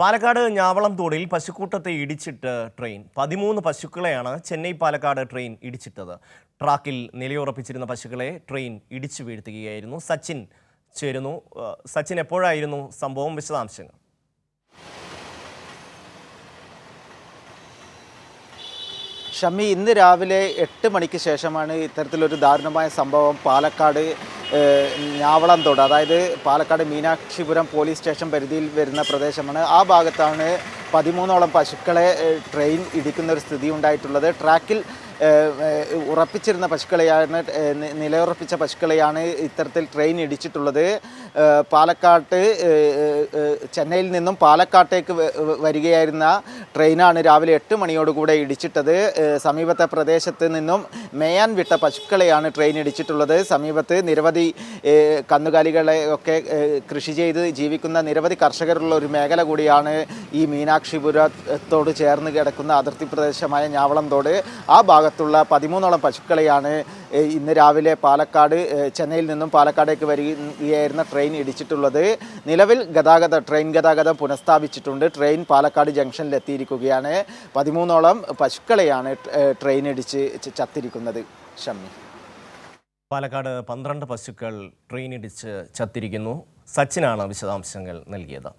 പാലക്കാട് ഞാവളം തോടിൽ പശുക്കൂട്ടത്തെ ഇടിച്ചിട്ട് ട്രെയിൻ. പതിമൂന്ന് പശുക്കളെയാണ് ചെന്നൈ പാലക്കാട് ട്രെയിൻ ഇടിച്ചിട്ടത്. ട്രാക്കിൽ നിലയുറപ്പിച്ചിരുന്ന പശുക്കളെ ട്രെയിൻ ഇടിച്ചു വീഴ്ത്തുകയായിരുന്നു. സച്ചിൻ ചേരുന്നു. സച്ചിൻ എപ്പോഴായിരുന്നു സംഭവം? വിശദാംശങ്ങൾ. ഷമി ഇന്ന് രാവിലെ എട്ട് മണിക്ക് ശേഷമാണ് ഇത്തരത്തിലൊരു ദാരുണമായ സംഭവം പാലക്കാട് ഞാവളംതോട് അതായത് പാലക്കാട് മീനാക്ഷിപുരം പോലീസ് സ്റ്റേഷൻ പരിധിയിൽ വരുന്ന പ്രദേശമാണ്. ആ ഭാഗത്താണ് പതിമൂന്നോളം പശുക്കളെ ട്രെയിൻ ഇടിക്കുന്ന ഒരു സ്ഥിതി ഉണ്ടായിട്ടുള്ളത് ട്രാക്കിൽ ഉറപ്പിച്ചിരുന്ന പശുക്കളെയാണ് നിലയുറപ്പിച്ച പശുക്കളെയാണ് ഇത്തരത്തിൽ ട്രെയിൻ ഇടിച്ചിട്ടുള്ളത്. പാലക്കാട്ട് ചെന്നൈയിൽ നിന്നും പാലക്കാട്ടേക്ക് വരികയായിരുന്ന ട്രെയിനാണ് രാവിലെ എട്ട് മണിയോടുകൂടെ ഇടിച്ചിട്ടത്. സമീപത്തെ പ്രദേശത്ത് നിന്നും മേയാൻ വിട്ട പശുക്കളെയാണ് ട്രെയിൻ ഇടിച്ചിട്ടുള്ളത്. സമീപത്ത് നിരവധി കന്നുകാലികളെ ഒക്കെ കൃഷി ചെയ്ത് ജീവിക്കുന്ന നിരവധി കർഷകരുള്ള ഒരു മേഖല കൂടിയാണ് ഈ മീനാക്ഷിപുരത്തോട് ചേർന്ന് കിടക്കുന്ന അതിർത്തി പ്രദേശമായ ഞാവളം തോട് ആ ഭാഗത്തുള്ള പതിമൂന്നോളം പശുക്കളെയാണ് ഇന്ന് രാവിലെ പാലക്കാട് ചെന്നൈയിൽ നിന്നും പാലക്കാടേക്ക് വരികയായിരുന്ന ട്രെയിൻ ഇടിച്ചിട്ടുള്ളത്. നിലവിൽ ഗതാഗത ട്രെയിൻ ഗതാഗതം പുനഃസ്ഥാപിച്ചിട്ടുണ്ട്. ട്രെയിൻ പാലക്കാട് ജംഗ്ഷനിൽ എത്തിയിരിക്കുകയാണ് പതിമൂന്നോളം പശുക്കളെയാണ് ട്രെയിൻ ഇടിച്ച് ചത്തിരിക്കുന്നത്. ഷമ്മി. പാലക്കാട് പന്ത്രണ്ട് പശുക്കൾ ട്രെയിൻ ഇടിച്ച് ചത്തിരിക്കുന്നു. സച്ചിനാണ് വിശദാംശങ്ങൾ നൽകിയത്.